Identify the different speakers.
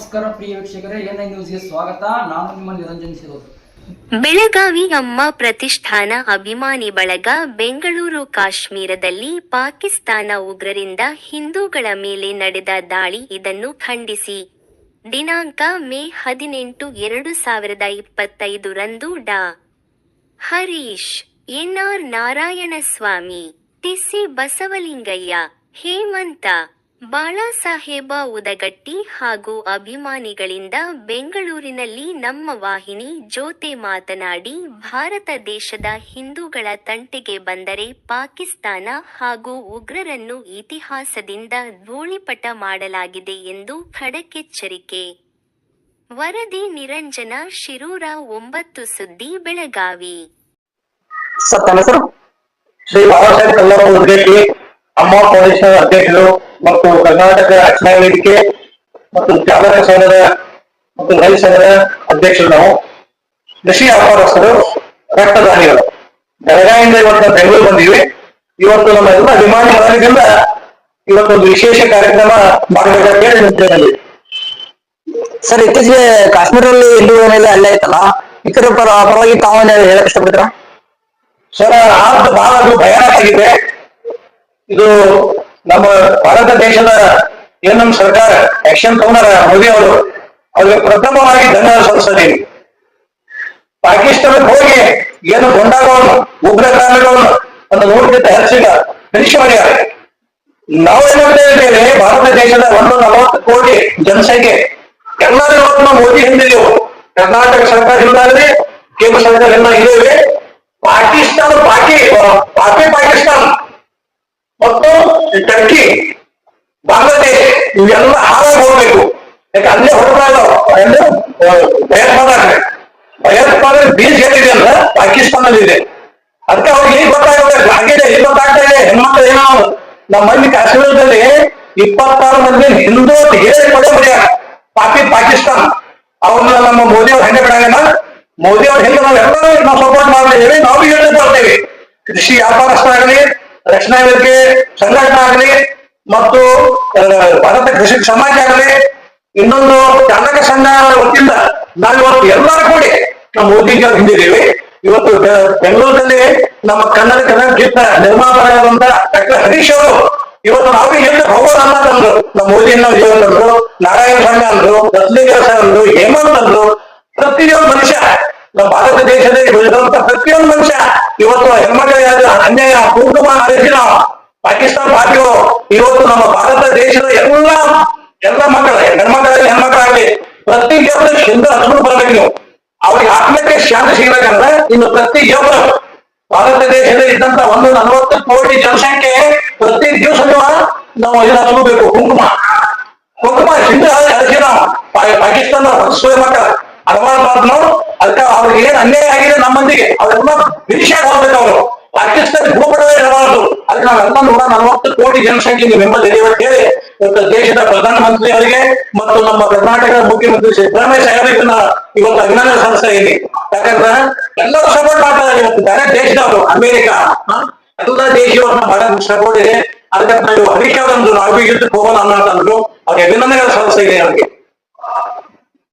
Speaker 1: ನಮಸ್ಕಾರ ಪ್ರಿಯ ವೀಕ್ಷಕರೇ ಐ ನ್ಯೂಸ್ಗೆ ಸ್ವಾಗತ. ನಾನು ನಿಮ್ಮ ನಿರಂಜನ್ ಸಿರೋದು.
Speaker 2: ಬೆಳಗಾವಿ ಅಮ್ಮ ಪ್ರತಿಷ್ಠಾನ ಅಭಿಮಾನಿ ಬಳಗ ಬೆಂಗಳೂರು ಕಾಶ್ಮೀರದಲ್ಲಿ ಪಾಕಿಸ್ತಾನ ಉಗ್ರರಿಂದ ಹಿಂದೂಗಳ ಮೇಲೆ ನಡೆದ ದಾಳಿ ಇದನ್ನು ಖಂಡಿಸಿ. ದಿನಾಂಕ ಮೇ ಹದಿನೆಂಟು ಎರಡು ಸಾವಿರದ ಇಪ್ಪತ್ತೈದು ರಂದು ಡಾ. Harish N R Narayanaswamy T C Basavalingaiah, Hemanth Balasaheb Udagatti ಹಾಗೂ ಅಭಿಮಾನಿಗಳಿಂದ ಬೆಂಗಳೂರಿನಲ್ಲಿ ನಮ್ಮ ವಾಹಿನಿ ಜೋತೆ ಮಾತನಾಡಿ, ಭಾರತ ದೇಶದ ಹಿಂದೂಗಳ ತಂಟೆಗೆ ಬಂದರೆ ಪಾಕಿಸ್ತಾನ ಹಾಗೂ ಉಗ್ರರನ್ನು ಇತಿಹಾಸದಿಂದ ಧೂಳಿಪಟ ಮಾಡಲಾಗಿದೆ ಎಂದು ಖಡಕೆಚ್ಚರಿಕೆ. ವರದಿ ನಿರಂಜನ, ಶಿರೂರ ಒಂಬತ್ತು ಸುದ್ದಿ, ಬೆಳಗಾವಿ.
Speaker 3: ಅಧ್ಯಕ್ಷರು ಮತ್ತು ಕರ್ನಾಟಕ ರಕ್ಷಣಾ ವೇದಿಕೆ ಮತ್ತು ಚಾಲಕ ಸಂಘದ ಮತ್ತು ರೈತ ಸಂಘದ ಅಧ್ಯಕ್ಷರು ನಾವು. ಕೃಷಿ ವ್ಯಾಪಾರಸ್ಥರು ರಕ್ತದಾನಿಗಳು. ಬೆಳಗಾವಿಯಿಂದ ಇವತ್ತು ಬೆಂಗಳೂರು ಬಂದಿವಿ ಇವತ್ತು ನಮ್ಮ ಎಲ್ಲ ಅಭಿಮಾನಿ ಬಳಗದಿಂದ ಇವತ್ತೊಂದು ವಿಶೇಷ ಕಾರ್ಯಕ್ರಮ ಮಾಡಬೇಕಂತ ಹೇಳಿ ನಿಂತಿದ್ದೀವಿ.
Speaker 4: ಸರ್ ಇತ್ತೀಚೆಗೆ ಕಾಶ್ಮೀರಲ್ಲಿ ಹಿಂದೂ ಮೇಲೆ ಅಲ್ಲೇ ಐತಲ್ಲ? ಇದರ ಪರ ಪರವಾಗಿ ತಾವು ಹೇಳಕ್ ಇಷ್ಟಪಡ್ತೀರಾ?
Speaker 3: ಸರ್ ಆ ಬಹಳ ಅದು ಭಯಾನಕ ಆಗಿದೆ. ಇದು ನಮ್ಮ ಭಾರತ ದೇಶದ ಏನ್ ನಮ್ಮ ಸರ್ಕಾರ ಆಕ್ಷನ್ ತಗೊಂಡಾರ ಮೋದಿ ಅವರು, ಅವ್ರಿಗೆ ಪ್ರಥಮವಾಗಿ ಧನ್ಯವಾದ ಸಲ್ಲಿಸಿದ್ದೀನಿ ಪಾಕಿಸ್ತಾನಕ್ಕೆ ಹೋಗಿ ಏನು ಗೊಂಡಾಗವನ್ನು ಉಗ್ರಗಾಮಿಗಳನ್ನು ಒಂದು ನೋಡ್ತಿದ್ದ ಹೆಚ್ಚಿಲ್ಲ ಫಿನಿಶ್ ಮಾಡ್ಯಾರ ನಾವೇನಂತ ಇದ್ದೇವೆ, ಭಾರತ ದೇಶದ ಒಂದು ನಲವತ್ತು ಕೋಟಿ ಜನಸಂಖ್ಯೆ. ಎಲ್ಲರೂ ಮೋದಿ ಹಿಂದಿದೆವು ಕರ್ನಾಟಕ ಸರ್ಕಾರ ಹಿಂದಾಗಲಿ ಕೇಂದ್ರ ಸರ್ಕಾರ ಇದ್ದೇವೆ ಪಾಕಿಸ್ತಾನ ಪಾಕಿ ಪಾಕಿ ಪಾಕಿಸ್ತಾನ. ಮತ್ತು ಟರ್ಕಿ ಬಾಂಗ್ಲಾದೇಶ ಇವೆಲ್ಲ ಹಾಳಾಗಿ ಹೋಗ್ಬೇಕು. ಯಾಕೆ ಅಲ್ಲೇ ಅಲ್ಲೇ? ಭಯೋತ್ಪಾದನೆ. ಭಯೋತ್ಪಾದನೆ ಬೀಜ ಏನಿದೆ ಅಂದ್ರೆ ಪಾಕಿಸ್ತಾನದಲ್ಲಿ ಇದೆ. ಅದಕ್ಕೆ ಅವ್ರಿಗೆ ಈಗ ಗೊತ್ತಾಗುತ್ತೆ? ಆಗಿದೆ ಏನ್ ಗೊತ್ತಾಗ್ತಾ ಇದೆ ಹೆಣ್ಮಕ್ಳು ಏನೋ ನಮ್ಮ ಮಂದಿ ಕಾಶ್ಮೀರದಲ್ಲಿ ಇಪ್ಪತ್ತಾರು ಮಂದಿ ಹಿಂದೂ ಹೇಳಿ ಕೊಡೋ ಬರೆಯ ಪಾಕಿ ಪಾಕಿಸ್ತಾನ. ಅವ್ರನ್ನ ನಮ್ಮ ಮೋದಿ ಅವ್ರು ಹೆಂಗೆ ಬಿಡಂಗಲ್ಲ? ಮೋದಿ ಅವ್ರು ಹಿಂದೆ ನಾವು ಎಲ್ಲರೂ ನಾವು ಸಪೋರ್ಟ್ ಹೇಳಿ ನಾವು ಹೇಳಿ ಬರ್ತೇವೆ ಕೃಷಿ ವ್ಯಾಪಾರಸ್ಥರಾಗಲಿ ರಕ್ಷಣಾ ವೇದಿಕೆ ಸಂಘಟನೆ ಆಗಲಿ ಮತ್ತು ಭಾರತ ಕೃಷಿ ಸಮಾಜ ಆಗಲಿ, ಇನ್ನೊಂದು ಚಾಲಕ ಸಂಘ ವತಿಯಿಂದ ನಾವು ಇವತ್ತು ಎಲ್ಲರೂ ಕೂಡಿ ನಮ್ಮ ಅವ್ರ ಹಿಂದಿದ್ದೀವಿ. ಇವತ್ತು ಬೆಂಗಳೂರಿನಲ್ಲಿ ನಮ್ಮ ಕನ್ನಡ ಕನ್ನಡ ಚಿತ್ರ ನಿರ್ಮಾಪಕರಾದಂತ ಡಾಕ್ಟರ್ ಹರೀಶ್ ಅವರು ಇವತ್ತು ನಾವು ಎಲ್ಲಿ ಹೋಗೋಣ ಅನ್ನೋದಂದ್ರು ನಮ್ಮ ಮೋದಿಯನ್ನ ಜೀವನಂದ್ರು ನಾರಾಯಣ ಸಂಘ ಅಂದ್ರು ರತ್ನಿಕರ ಅಂದ್ರು, ಹೇಮಂತ್ ಅಂದ್ರು. ಪ್ರತಿಯೊಂದು ಮನುಷ್ಯ ನಮ್ಮ ಭಾರತ ದೇಶದಲ್ಲಿ ಬೆಳೆದಂತ ಪ್ರತಿಯೊಂದು ಮನುಷ್ಯ ಇವತ್ತು ಹೆಣ್ಮಕ್ಳಿಗೆ ಅನ್ಯಾಯ, ಕುಟುಂಬ ಹರಿಸಿ ಪಾಕಿಸ್ತಾನ ಪಾರ್ಟಿಗಳು ಇವತ್ತು ನಮ್ಮ ಭಾರತ ದೇಶದ ಎಲ್ಲ ಎಲ್ಲ ಮಕ್ಕಳ, ಹೆಣ್ಮಕ್ಳಾಗಲಿ ಹೆಣ್ಮಕ್ಳಾಗಲಿ ಪ್ರತಿಯೊಬ್ಬರು ಶುದ್ಧ ಹಚ್ಕೊಂಡು ಬರ್ಬೇಕು ನೀವು. ಅವ್ರಿಗೆ ಆತ್ಮಕ್ಕೆ ಶಾಂತಿ ಸಿಗ್ಬೇಕಂದ್ರೆ ಇನ್ನು ಪ್ರತಿ ಪ್ರತಿಯೊಬ್ಬರು ಭಾರತ ದೇಶದಲ್ಲಿ ಇದ್ದಂತ ಒಂದು ನಲವತ್ತು ಕೋಟಿ ಜನಸಂಖ್ಯೆ ಪ್ರತಿ ದಿವಸ ನಾವು ಇದನ್ನ ತಗೋಬೇಕು, ಕುಂಕುಮ. ಕುಂಕುಮ ಹಿಂದೆ ಪಾ- ಪಾಕಿಸ್ತಾನ ಹೊರಸುವ ಮಕ್ಕಳ ಹಲವಾರು ಅದಕ್ಕೆ ಅವ್ರಿಗೆ ಏನ್ ಅನ್ಯಾಯ ಆಗಿದೆ ನಮ್ಮಂದಿಗೆ? ಅವ್ರೆಲ್ಲ ಬಿಡಿಸಾಗಿ ಹೋಗ್ಬೇಕು ಅವರು. ಪಾಕಿಸ್ತಾನ ಭೂಪಡವೇ ಇರಬಾರದು. ಅದಕ್ಕೆ ನಾವೆಲ್ಲ ನೂರ ನಲವತ್ತು ಕೋಟಿ ಜನಸಂಖ್ಯೆ ನೀವು ಇದೆ ಅಂತ ಹೇಳಿ, ಇವತ್ತು ದೇಶದ ಪ್ರಧಾನಮಂತ್ರಿ ಅವರಿಗೆ ಮತ್ತು ನಮ್ಮ ಕರ್ನಾಟಕದ ಮುಖ್ಯಮಂತ್ರಿ ಸಿದ್ದರಾಮಯ್ಯ ಸಾಹೇಬರಿಗೆ ಇವತ್ತು ಅಭಿನಂದನೆ ಸಲ್ಲಿಸ್ತಾ ಇದ್ದೀನಿ. ಯಾಕಂದ್ರೆ ಎಲ್ಲರೂ ಸಪೋರ್ಟ್ ಮಾಡ್ತಾರೆ ಇವತ್ತು. ಬೇರೆ ದೇಶದವರು, ಅಮೆರಿಕ? ಎಲ್ಲ ದೇಶವ್ರನ್ನ ಬಹಳ ಸಪೋರ್ಟ್ ಇದೆ. ಅದಕ್ಕೆ ನಾವು ಅಮೆರಿಕಾದ ಒಂದು ನಾವು ಯುದ್ಧಕ್ಕೆ ಹೋಗೋಣ ಅನ್ನೋದಂದ್ರು ಅವ್ರಿಗೆ ಅಭಿನಂದನೆಗಳು ಸಲ್ಲಿಸ್ತಾ ಇದೆ ಅವ್ರಿಗೆ.